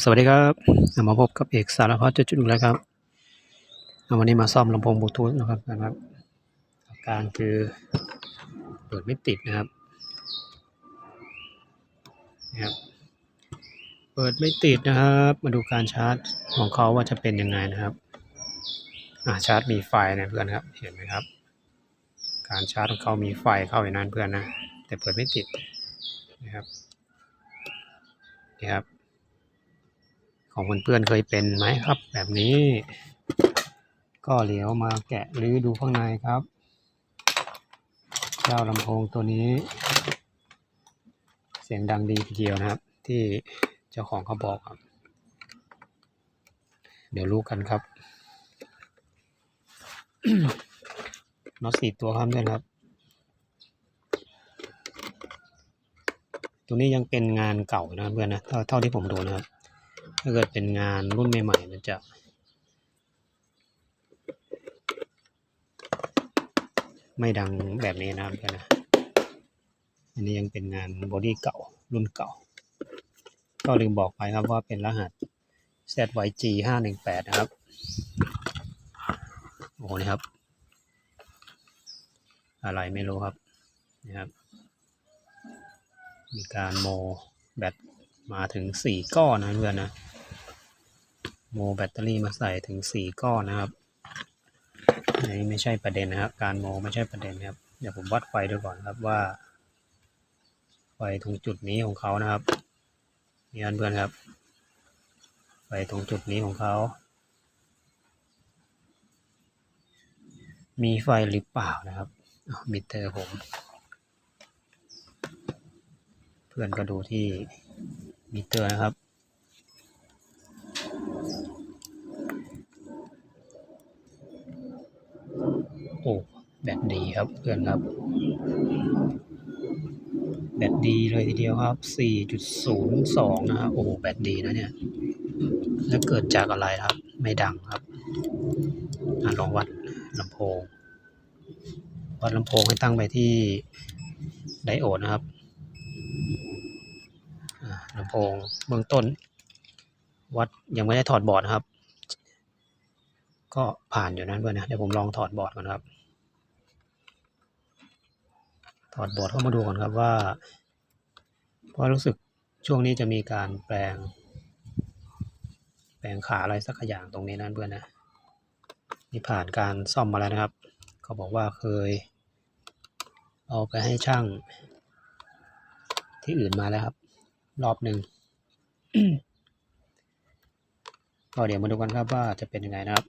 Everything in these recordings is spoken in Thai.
สวัสดีครับมาพบกับเอกสารพัดจุดๆอีกแล้วครับวันนี้มาซ่อมลำโพงบลูทูธนะครับนะครับอาการคือเปิดไม่ติดนะครับนะครับเปิดไม่ติดนะครับ มาดูการชาร์จของเขาว่าจะเป็นยังไงนะครับอะชาร์จมีไฟนะเพื่อนครับเห็นไหมครับ การชาร์จของเขามีไฟเข้าอยู่นั่นเพื่อนนะแต่เปิดไม่ติดนะครับนี่ครับ ของเพื่อนๆเคยเป็นไหมครับ แบบนี้ ก็เหลียวมาแกะหรือดูข้างในครับเจ้าลำโพงตัวนี้ เสียงดังดีทีเดียวนะครับ ที่เจ้าของเขาบอกครับ เดี๋ยวรู้กันครับน็อตสี่ตัวครับเพื่อนครับ ตัวนี้ยังเป็นงานเก่านะเพื่อนนะเท่าที่ผมดูนะครับ ถ้าเกิดเป็นงานรุ่นใหม่ๆมันจะไม่ดังแบบนี้นะครับเพื่อนนะอันนี้ยังเป็นงานบอดี้เก่ารุ่นเก่า ก็ลืมบอกไปครับว่าเป็นรหัส ZYG 518 นะครับ โอ้โหนี่ครับ อะไรไม่รู้ครับนะครับ มีการโมแบตมาถึงสี่ก้อนนะเพื่อนนะ โมแบตเตอรี่มาใส่ถึงสี่ก้อนนะครับอันนี้ไม่ใช่ประเด็นนะครับ การโมไม่ใช่ประเด็นนะครับ เดี๋ยวผมวัดไฟดูก่อนครับว่า ไฟตรงจุดนี้ของเขานะครับนี่เพื่อนๆครับ ไฟตรงจุดนี้ของเขา มีไฟหรือเปล่านะครับมิเตอร์ผม เพื่อนก็ดูที่มิเตอร์นะครับ โอ้แบตดีครับเพื่อนครับ แบตดีเลยทีเดียวครับ 4.02 นะโอ้แบตดีนะเนี่ย แล้วเกิดจากอะไรครับ ไม่ดังครับอะลองวัดลำโพง วัดลำโพงให้ตั้งไปที่ไดโอดนะครับอะลำโพงเบื้องต้น วัดยังไม่ได้ถอดบอร์ดนะครับ ก็ผ่านอยู่นะเพื่อนนะเดี๋ยวผมลองถอดบอร์ดก่อนครับ ถอดบอร์ดเข้ามาดูก่อนครับว่าเพราะรู้สึกช่วงนี้จะมีการแปลง แปลงขาอะไรสักอย่างตรงนี้นั่นเพื่อนนะนี่ผ่านการซ่อมมาแล้วนะครับ เขาบอกว่าเคย เอาไปให้ช่างที่อื่นมาแล้วครับ รอบหนึ่งก็เดี๋ยวมาดูกันครับว่าจะเป็นยังไงนะครับ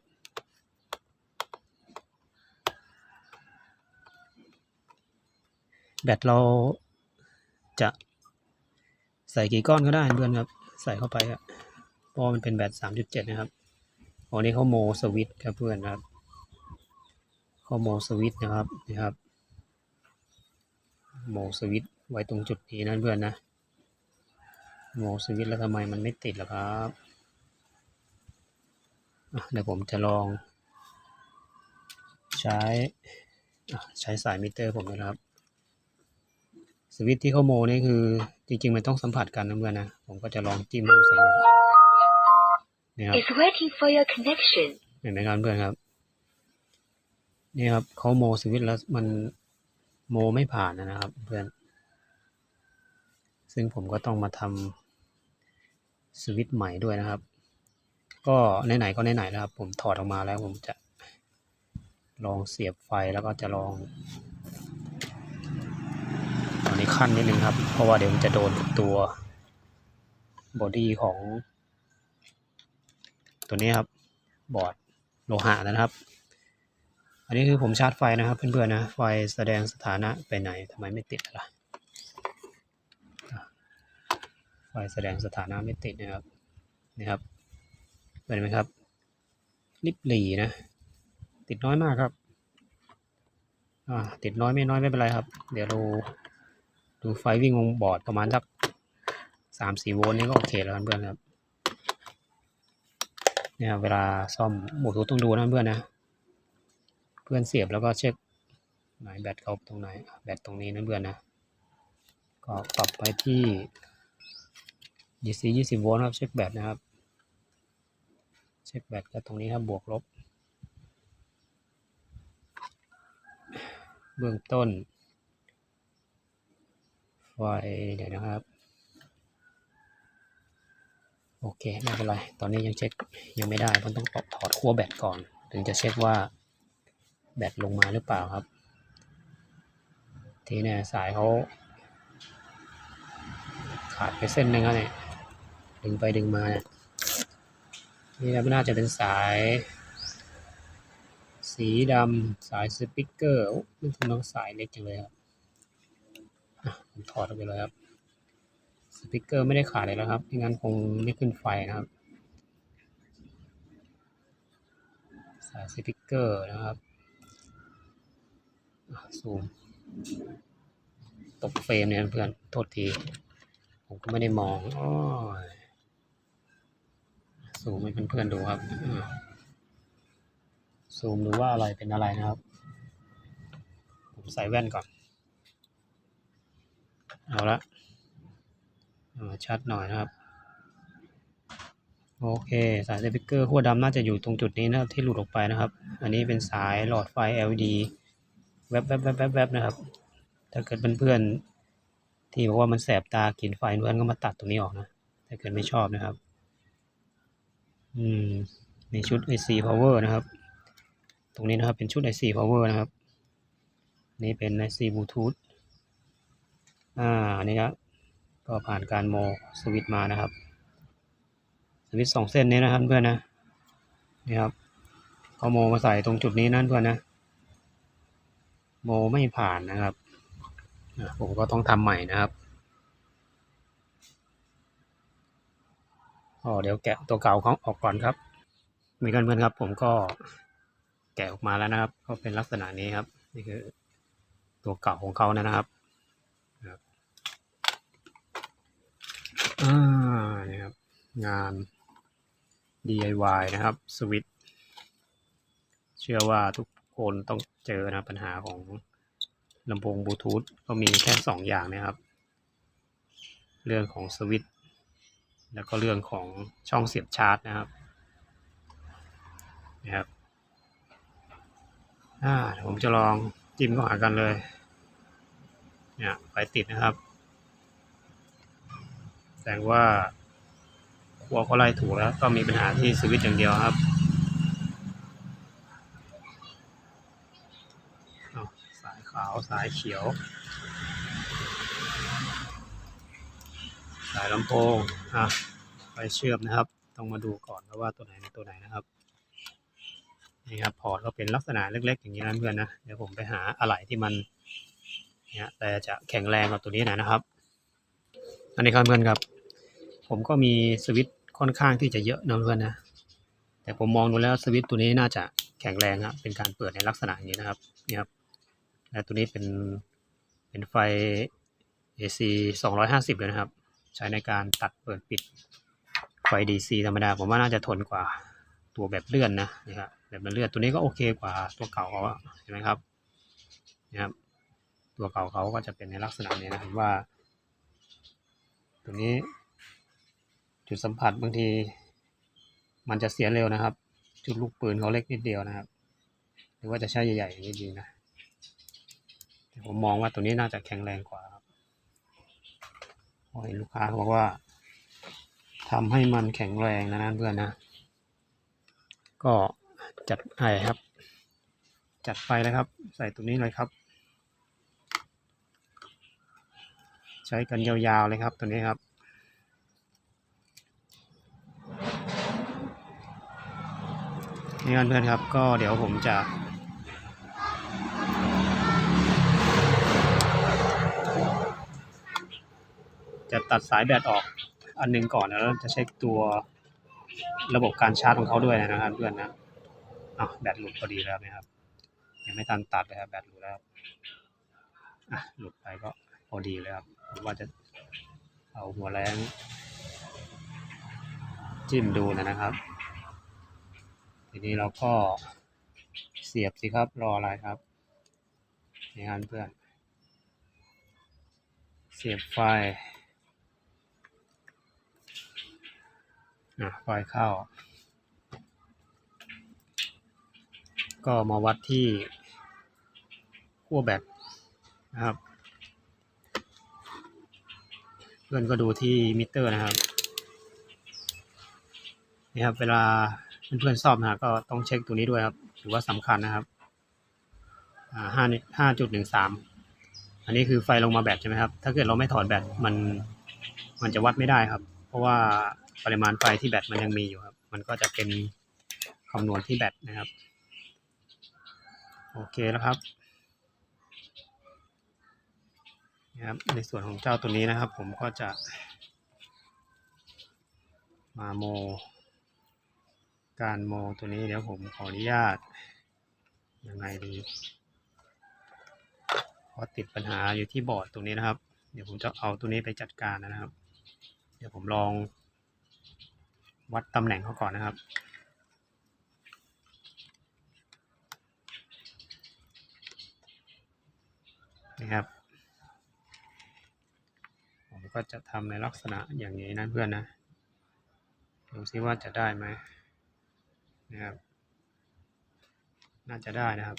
แบตเราจะใส่กี่ก้อนก็ได้เพื่อนครับ ใส่เข้าไปครับเพราะมันเป็นแบตสามจุดเจ็ดนะครับอันนี้เขาโมสวิตครับเพื่อนครับเขาโมสวิตนะครับนี่ครับโมสวิตไว้ตรงจุดนี้นั่นเพื่อนนะโมสวิตแล้วทำไมมันไม่ติดล่ะครับเดี๋ยวผมจะลอง ใช้ใช้สายมิเตอร์ผมนะครับ สวิตช์ที่เขาโมนี่คือจริงๆมันต้องสัมผัสกันนะเพื่อนนะ ผมก็จะลองจิ้มให้ดูสัมผัสนี่ครับ is waiting for your connection. เห็นไหมครับเพื่อนครับนี่ครับเขาโมสวิตช์แล้วมันโมไม่ผ่านนะครับ เพื่อน ซึ่งผมก็ต้องมาทำสวิตช์ใหม่ด้วยนะครับ ก็ไหนๆก็ไหนๆแล้วครับ ผมถอดออกมาแล้วผมจะลองเสียบไฟแล้วก็จะลองต อนนี้ขั้นนิดนึงครับ เพราะว่าเดี๋ยวมันจะโดนตัวบอดี้ของ ตัวนี้ครับ บอร์ดโลหะนะครับ อันนี้คือผมชาร์จไฟนะครับ เพื่อนๆนะ ไฟแสดงสถานะไปไหนทำไมไม่ติดล่ะอะไฟแสดงสถานะไม่ติดนะครับนี่ครับเห็นไหมครับ ลิบหลีนะ ติดน้อยมากครับ อ่า ติดน้อยไม่น้อยไม่เป็นไรครับ เดี๋ยวเรา ดูไฟวิ่งลงบอร์ดประมาณสักสามสี่โวลต์นี่ก็โอเคแล้วเพื่อนครับเนี่ยเวลาซ่อมบลูทูธต้องดูนะเพื่อนนะ เพื่อนเสียบแล้วก็เช็คไหนแบตเขาตรงไหนแบตตรงนี้นะเพื่อนนะก็ปรับไปที่ DC ยี่สิบโวลต์ครับเช็คแบตนะครับ เช็คแบตก็ตรงนี้ครับบวกลบ เบื้องต้น ไฟเดี๋ยวนะครับ โอเค ไม่เป็นไร ตอนนี้ยังเช็คยังไม่ได้เพราะต้องถอดขั้วแบตก่อน ถึงจะเช็คว่าแบตลงมาหรือเปล่าครับ ทีเนี่ยสายเขาขาดไปเส้นหนึงแล้วเนี่ยดึงไปดึงมาเนี่ยนี่นะน่าจะเป็นสาย สีดำสายสปิเกอร์มันทำน้องสายเล็กจังเลยครับ ผมถอดออกไปเลยครับสปิเกอร์ไม่ได้ขาดเลยแล้วครับไม่งั้นคงไม่ขึ้นไฟนะครับ สายสปิเกอร์นะครับซูมตกเฟรมเนี่ยเพื่อน โทษที ผมก็ไม่ได้มองอ้อซูมให้เพื่อนๆดูครับ ซูมดูว่าอะไรเป็นอะไรนะครับ ผมใส่แว่นก่อน เอาละอ่าชัดหน่อยนะครับ โอเค สายสปิเกอร์ขั้วดำน่าจะอยู่ตรงจุดนี้นะครับที่หลุดออกไปนะครับ อันนี้เป็นสายหลอดไฟ LED แวบแวบแวบแวบแวบนะครับ ถ้าเกิดเพื่อนๆที่บอกว่ามันแสบตากินไฟเพื่อนก็มาตัดตรงนี้ออกนะ ถ้าเกิดไม่ชอบนะครับ อืมมีชุด IC power นะครับ ตรงนี้นะครับเป็นชุด IC power นะครับ นี่เป็น IC Bluetooth อ่านี่ครับก็ผ่านการโมสวิตมานะครับ สวิตสองเส้นนี้นะครับเพื่อนนะนี่ครับเขาโมมาใส่ตรงจุดนี้นั่นเพื่อนนะโมไม่ผ่านนะครับผมก็ต้องทำใหม่นะครับอ๋อเดี๋ยวแกะตัวเก่าเขาออกก่อนครับมีกันเพื่อนครับผมก็แกะออกมาแล้วนะครับ ก็เป็นลักษณะนี้ครับ นี่คือตัวเก่าของเขานะครับ อ่านี่ครับ งาน DIY นะครับสวิตเชื่อว่าทุกคนต้องเจอนะปัญหาของลำโพงบลูทูธก็มีแค่สองอย่างนะครับ เรื่องของสวิตแล้วก็เรื่องของช่องเสียบชาร์จนะครับนะครับอ่าผมจะลองจิ้มเข้าหากันเลยเนี่ยไฟติดนะครับ แสดงว่าครัวเขาไล่ถูกแล้ว ก็มีปัญหาที่สวิตช์อย่างเดียวครับสายขาวสายเขียว สายลำโพงอะไปเชื่อมนะครับ ต้องมาดูก่อนนะว่าตัวไหนเป็นตัวไหนนะครับนี่ครับพอร์ตก็เป็นลักษณะเล็ก ๆ อย่างนี้นะเพื่อนนะเดี๋ยวผมไปหาอะไหล่ที่มันเนี่ยแต่จะแข็งแรงกว่าตัวนี้หน่อยนะครับ อันนี้ครับเพื่อนครับ ผมก็มีสวิตค่อนข้างที่จะเยอะนะเพื่อนนะแต่ผมมองดูแล้วสวิตตัวนี้น่าจะแข็งแรงครับเป็นการเปิดในลักษณะอย่างนี้นะครับนี่ครับและตัวนี้เป็นเป็นไฟ AC 250เลยนะครับ ใช้ในการตัดเปิดปิดไฟ DC ธรรมดา ผมว่าน่าจะทนกว่าตัวแบบเลื่อนนะนะครับแบบเลื่อนตัวนี้ก็โอเคกว่าตัวเก่าเขาเห็นไหมครับนะครับตัวเก่าเขาก็จะเป็นในลักษณะนี้นะเห็นว่า ตัวนี้ จุดสัมผัสบางที มันจะเสียเร็วนะครับ จุดลูกปืนเขาเล็กนิดเดียวนะครับ หรือว่าจะใช้ใหญ่ๆอย่างนี้ดีนะแต่ผมมองว่าตัวนี้น่าจะแข็งแรงกว่าครับเพราะเห็นลูกค้าเขาบอกว่าทำให้มันแข็งแรงนะนะเพื่อนนะ ก็จัดให้ครับ จัดไปเลยครับ ใส่ตัวนี้เลยครับใช้กันยาวๆเลยครับตัวนี้ครับ นี่เพื่อนๆครับ ก็เดี๋ยวผมจะ จะตัดสายแบตออกอันหนึงก่อนแล้วจะเช็คตัวระบบการชาร์จของเขาด้วยนะครับเพื่อนนะอะแบตหลุดพอดีแล้วนะครับ ยังไม่ทันตัดเลยครับแบตหลุดแล้วอะหลุดไปก็พอดีเลยครับผมว่าจะเอาหัวแรงจิ้มดูนะครับ ทีนี้เราก็เสียบสิครับรออะไรครับนี่ครับเพื่อน เสียบไฟอะไฟเข้า ก็มาวัดที่ขั้วแบตนะครับ เพื่อนก็ดูที่มิเตอร์นะครับนี่ครับ เวลา เพื่อนๆซ่อมนะก็ต้องเช็คตัวนี้ด้วยครับ ถือว่าสำคัญนะครับอ่าห้าห้าจุดหนึ่งสามอันนี้คือไฟลงมาแบตใช่ไหมครับ ถ้าเกิดเราไม่ถอดแบตมันมันจะวัดไม่ได้ครับ เพราะว่าปริมาณไฟที่แบตมันยังมีอยู่ครับ มันก็จะเป็นคำนวณที่แบตนะครับ โอเคแล้วครับนะครับ ในส่วนของเจ้าตัวนี้นะครับ ผมก็จะมาโม การโมตัวนี้เดี๋ยวผมขออนุญาตยังไงดีเพราะติดปัญหาอยู่ที่บอร์ดตรงนี้นะครับ เดี๋ยวผมจะเอาตัวนี้ไปจัดการนะครับ เดี๋ยวผมลอง วัดตำแหน่งเขาก่อนนะครับนะครับผมก็จะทำในลักษณะอย่างนี้นะเพื่อนนะดูซิว่าจะได้ไหม นะครับ น่าจะได้นะครับ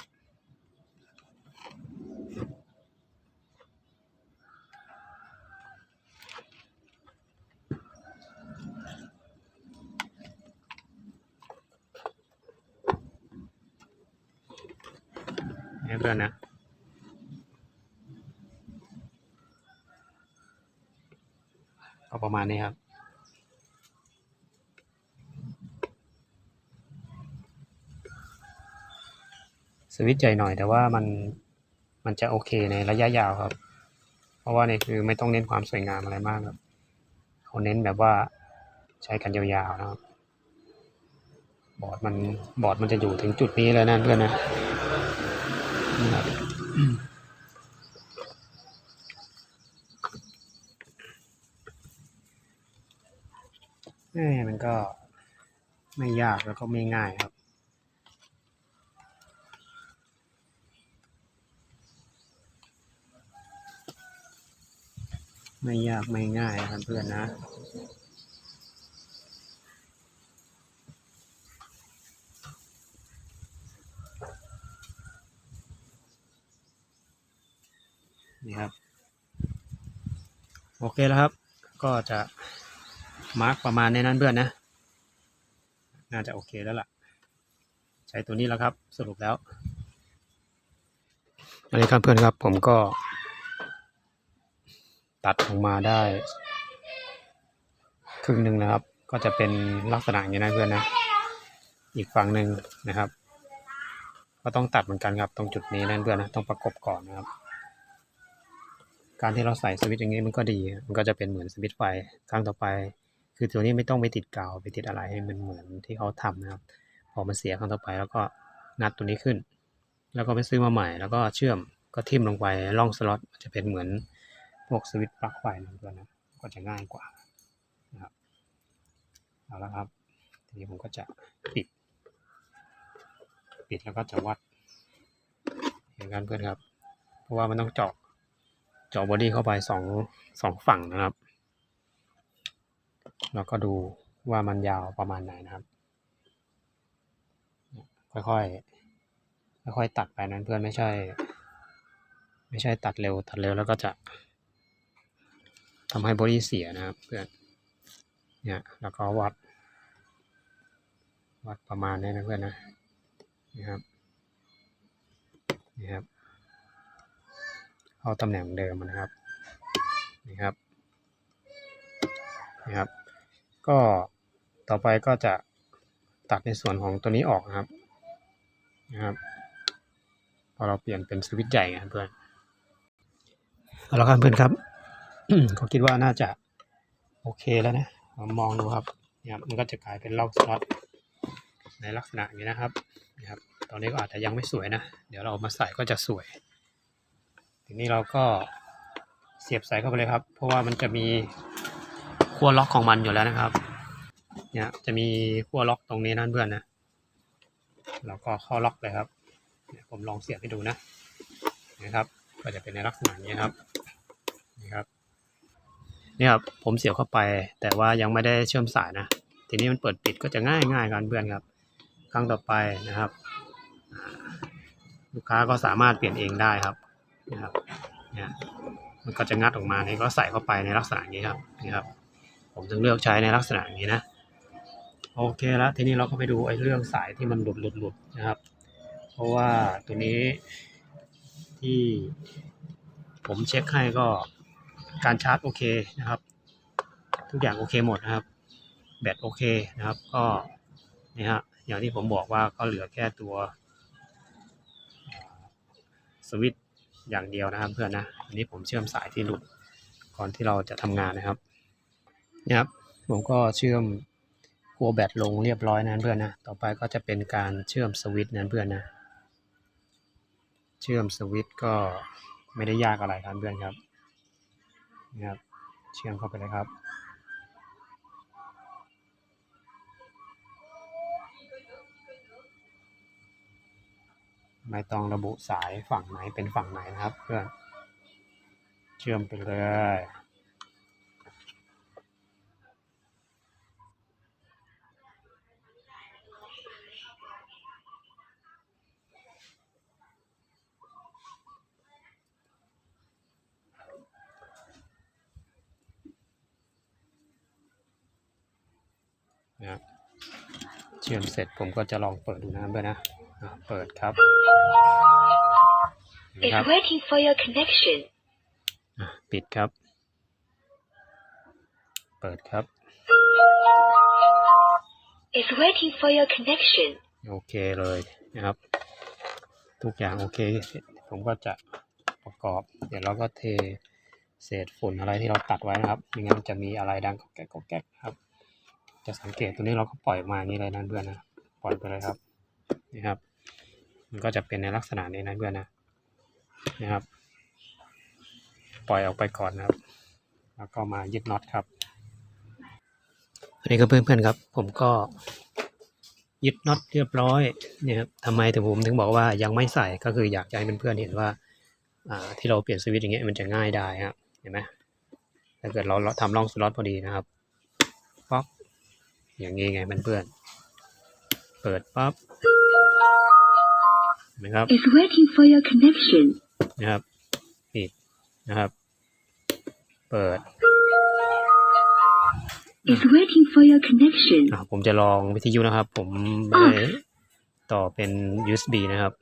ให้เพื่อนนะก็ประมาณนี้ครับ สวิตช์ใหญ่หน่อย แต่ว่ามันมันจะโอเคในระยะยาวครับ เพราะว่านี่คือไม่ต้องเน้นความสวยงามอะไรมากครับเขาเน้นแบบว่าใช้กันยาวๆนะครับ บอร์ดมันบอร์ดมันจะอยู่ถึงจุดนี้แล้วนะเพื่อนนะนี่มันก็ไม่ยากแล้วก็ไม่ง่ายครับ ไม่ยากไม่ง่ายครับเพื่อนนะ นี่ครับ โอเคแล้วครับ ก็จะมาร์กประมาณในนั้นเพื่อนนะ น่าจะโอเคแล้วล่ะ ใช้ตัวนี้แล้วครับ สรุปแล้วอันนี้ครับเพื่อนครับผมก็ ตัดออกมาได้ครึ่งหนึ่งนะครับ ก็จะเป็นลักษณะอย่างนี้นะเพื่อนนะ อีกฝั่งหนึ่งนะครับ ก็ต้องตัดเหมือนกันครับตรงจุดนี้นั่นเพื่อนนะต้องประกบก่อนนะครับ การที่เราใส่สวิตช์อย่างนี้มันก็ดี มันก็จะเป็นเหมือนสวิตช์ไฟครั้งต่อไป คือตัวนี้ไม่ต้องไปติดกาวไปติดอะไรให้มันเหมือนที่เขาทำนะครับ พอมันเสียครั้งต่อไปแล้วก็งัดตัวนี้ขึ้น แล้วก็ไปซื้อมาใหม่ แล้วก็เชื่อมก็ทิ่มลงไปล่องสล็อตจะเป็นเหมือน พวกสวิตช์ปลั๊กไฟนั่นด้วนะก็จะง่ายกว่านะครับเอาละครับทีนี้ผมก็จะปิด ปิดแล้วก็จะวัดเห็นกันเพื่อนครับ เพราะว่ามันต้องเจาะเจาะบอดี้เข้าไปสองสองฝั่งนะครับ แล้วก็ดูว่ามันยาวประมาณไหนนะครับ ค่อยๆค่อยๆตัดไปนั้นเพื่อนไม่ใช่ ไม่ใช่ตัดเร็วตัดเร็วแล้วก็จะ ทำให้บอดี้เสียนะครับเพื่อนเนี่ยแล้วก็วัด วัดประมาณนี้นะเพื่อนนะนี่ครับนี่ครับเอาตำแหน่งเดิมนะครับนี่ครับนี่ครับ ก็ต่อไปก็จะตัดในส่วนของตัวนี้ออกนะครับนะครับพอเราเปลี่ยนเป็นสวิตช์ใหญ่ครับเพื่อนเอาละครับเพื่อนครับ เขาคิดว่าน่าจะโอเคแล้วนะมองดูครับเนี่ยครับมันก็จะกลายเป็นล็อกสล็อตในลักษณะนี้นะครับนี่ครับ ตอนนี้ก็อาจจะยังไม่สวยนะ เดี๋ยวเราเอามาใส่ก็จะสวย ทีนี้เราก็เสียบใส่เข้าไปเลยครับ เพราะว่ามันจะมีขั้วล็อกของมันอยู่แล้วนะครับ เนี่ยจะมีขั้วล็อกตรงนี้นั่นเพื่อนนะ เราก็เข้าล็อกเลยครับ ผมลองเสียบให้ดูนะนะครับ ก็จะเป็นในลักษณะนี้ครับ นี่ครับผมเสียบเข้าไป แต่ว่ายังไม่ได้เชื่อมสายนะ ทีนี้มันเปิดปิดก็จะง่ายง่ายกันเพื่อนครับ ครั้งต่อไปนะครับ ลูกค้าก็สามารถเปลี่ยนเองได้ครับนะครับเนี่ยมันก็จะงัดออกมาเนี่ยก็ใส่เข้าไปในลักษณะนี้ครับนี่ครับ ผมถึงเลือกใช้ในลักษณะนี้นะโอเคแล้วทีนี้เราก็ไปดูไอ้เรื่องสายที่มันหลุดหลุดหลุดนะครับ เพราะว่าตัวนี้ที่ผมเช็คให้ก็ การชาร์จโอเคนะครับ ทุกอย่างโอเคหมดนะครับ แบตโอเคนะครับ ก็นี่ฮะอย่างที่ผมบอกว่าก็เหลือแค่ตัวสวิตช์อย่างเดียวนะครับเพื่อนนะอันนี้ผมเชื่อมสายที่หลุดก่อนที่เราจะทำงานนะครับเนี่ยครับ ผมก็เชื่อมกัวแบตลงเรียบร้อยนะเพื่อนนะ ต่อไปก็จะเป็นการเชื่อมสวิตช์นะเพื่อนนะ เชื่อมสวิตช์ก็ไม่ได้ยากอะไรครับเพื่อนครับ นะครับ เชื่อมเข้าไปเลยครับไม่ต้องระบุสายฝั่งไหนเป็นฝั่งไหนนะครับ เพื่อนเชื่อมไปเลย ชื่อมเสร็จผมก็จะลองเปิดดูนะครับเพื่อนนะอะเปิดครับนี่ Is ครับ waiting for your connection. อะปิดครับ เปิดครับ Is waiting for your connection. โอเคเลยนะครับ ทุกอย่างโอเค ผมก็จะประกอบ เดี๋ยวเราก็เทเศษฝุ่นอะไรที่เราตัดไว้นะครับไม่งั้นมันจะมีอะไรดังก็แก๊กก็แก๊กครับ จะสังเกตตัวนี้เราก็ปล่อยมาอย่างนี้เลยนะเพื่อนนะปล่อยไปเลยครับนี่ครับ มันก็จะเป็นในลักษณะนี้นะเพื่อนนะนะครับ ปล่อยออกไปก่อนนะครับ แล้วก็มายึดน็อตครับอันนี้ก็เพื่อนๆครับ ผมก็ยึดน็อตเรียบร้อยเนี่ยครับทำไมถึงผมถึงบอกว่ายังไม่ใส่ก็คืออยากจะให้เพื่อนๆเห็นว่าที่เราเปลี่ยนสวิตช์อย่างเงี้ยมันจะง่ายได้ครับเห็นไหมถ้าเกิดเราทำร่องสล็อตพอดีนะครับ อย่างนี้ไงเพื่อนๆเปิดปั๊บเห็นไหมครับ Is waiting for your connection. นะครับปิดนะครับ เปิด Is waiting for your connection. อะผมจะลองวิทยุนะครับ ผมไม่ได้ต่อเป็น USB นะครับ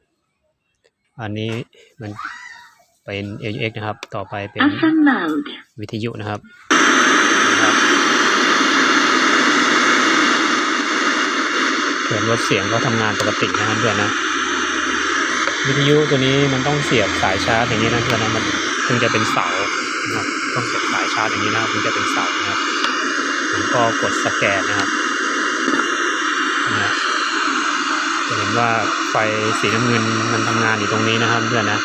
อันนี้มันเป็น AUX นะครับ ต่อไปเป็น FM mode. วิทยุนะครับ นะครับเผื่อลดเสียงก็ทำงานปกตินะครับเพื่อนนะ วิทยุตัวนี้มันต้องเสียบสายชาร์จอย่างนี้นะเพื่อนนะมันถึงจะเป็นเสานะครับต้องเสียบสายชาร์จอย่างนี้นะถึงจะเป็นเสานะครับผมก็กดสแกนนะครับนะจะเห็นว่าไฟสีน้ำเงินมันทำงานอยู่ตรงนี้นะครับเพื่อนนะ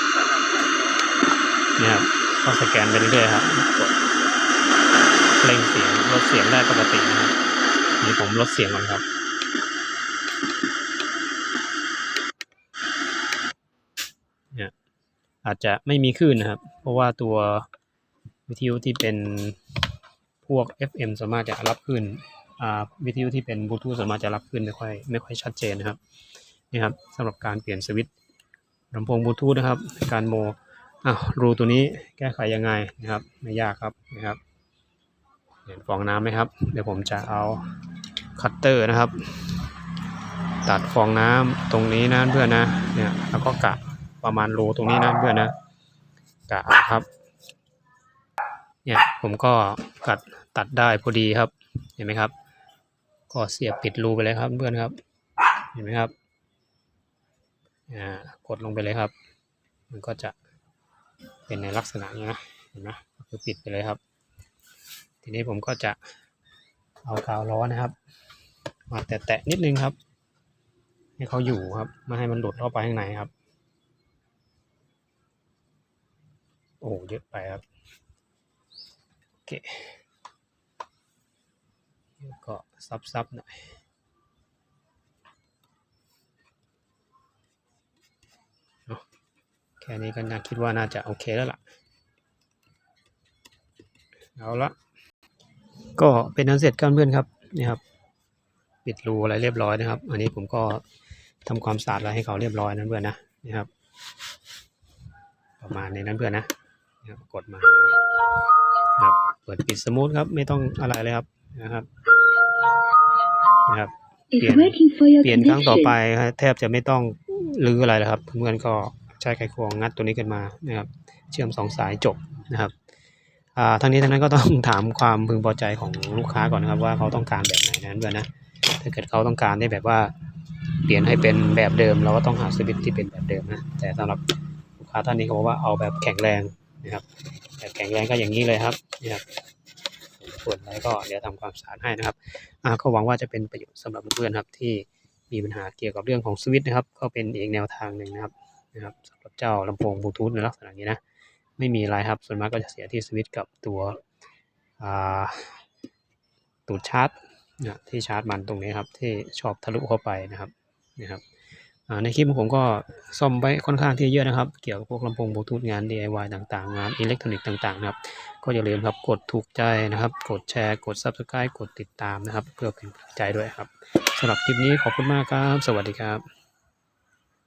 เนี่ยครับก็สแกนไปเรื่อยๆครับกดเร่งเสียงลดเสียงได้ปกตินะครับนี่ผมลดเสียงก่อนครับ เนี่ย อาจจะไม่มีคลื่นนะครับ เพราะว่าตัววิทยุที่เป็นพวก FM สามารถจะรับคลื่นอ่าวิทยุที่เป็นบลูทูธสามารถจะรับคลื่นไม่ค่อยไม่ค่อยชัดเจนนะครับนี่ครับสำหรับการเปลี่ยนสวิตช์ลำโพงบลูทูธนะครับ การโมอะรูตัวนี้แก้ไขยังไงนะครับ ไม่ยากครับนะครับเห็นฟองน้ำไหมครับ เดี๋ยวผมจะเอาคัตเตอร์นะครับ ตัดฟองน้ำตรงนี้นะเพื่อนนะเนี่ยแล้วก็กะ ประมาณรูตรงนี้นะเพื่อนนะกะครับ เนี่ยผมก็กัดตัดได้พอดีครับ เห็นไหมครับ ก็เสียบปิดรูไปเลยครับเพื่อนครับ เห็นไหมครับอ่ากดลงไปเลยครับ มันก็จะเป็นในลักษณะนี้นะเห็นไหมก็คือปิดไปเลยครับ ทีนี้ผมก็จะเอากาวล้อนะครับ มาแตะๆนิดนึงครับ ให้เขาอยู่ครับไม่ให้มันหลุดเข้าไปข้างในครับ โอ้เยอะไปครับ โอเคแล้วก็ซับหน่อยอแค่นี้ก็น่าคิดว่าน่าจะโอเคแล้วล่ะ เอาละก็เป็นอันเสร็จกันเพื่อนครับนี่ครับ ปิดรูอะไรเรียบร้อยนะครับ อันนี้ผมก็ทำความสะอาดอะไรให้เขาเรียบร้อยนะเพื่อนนะนะครับ ประมาณนี้นั้นเพื่อนนะ นะครับกดมานะครับเปิดปิดสมูทครับไม่ต้องอะไรเลยครับนะครับนะครับ is Bien. waiting for your เปลี่ยนครั้งต่อไป connection. ครับแทบจะไม่ต้องรื้ออะไรแล้วครับเพื่อนๆก็ใช้ไขควงงัดตัวนี้ขึ้นมานะครับ เชื่อมสองสายจบนะครับอ่าทั้งนี้ทั้งนั้นก็ต้องถามความพึงพอใจของลูกค้าก่อนนะครับ ว่าเขาต้องการแบบไหนนั้นเพื่อนนะถ้าเกิดเขาต้องการได้แบบว่าเปลี่ยนให้เป็นแบบเดิม เราก็ต้องหาสวิตช์ที่เป็นแบบเดิมนะแต่สำหรับลูกค้าท่านนี้เขาบอกว่าเอาแบบแข็งแรง นะครับแบบแข็งแรงก็อย่างนี้เลยครับนี่ครับส่วนอะไรก็เดี๋ยวทำความสะอาดให้นะครับอ่าก็หวังว่าจะเป็นประโยชน์สำหรับเพื่อนๆครับ ที่มีปัญหาเกี่ยวกับเรื่องของสวิตช์นะครับ ก็เป็นอีกแนวทางหนึ่งนะครับนะครับสำหรับเจ้าลำโพงบลูทูธในลักษณะนี้นะไม่มีอะไรครับส่วนมากก็จะเสียที่สวิตช์กับตัวอ่าตูดชาร์จนะที่ชาร์จมันตรงนี้ครับที่ชอบทะลุเข้าไปนะครับนะครับ ในคลิปของผมก็ซ่อมไว้ค่อนข้างที่เยอะนะครับ เกี่ยวกับพวกลำโพงบลูทูธงาน DIY ต่างๆ งานอิเล็กทรอนิกส์ต่างๆนะครับก็อย่าลืมครับกดถูกใจนะครับ กดแชร์ กด Subscribe กดติดตามนะครับ เพื่อเป็นกำลังใจด้วยครับสำหรับคลิปนี้ขอบคุณมากครับ สวัสดีครับ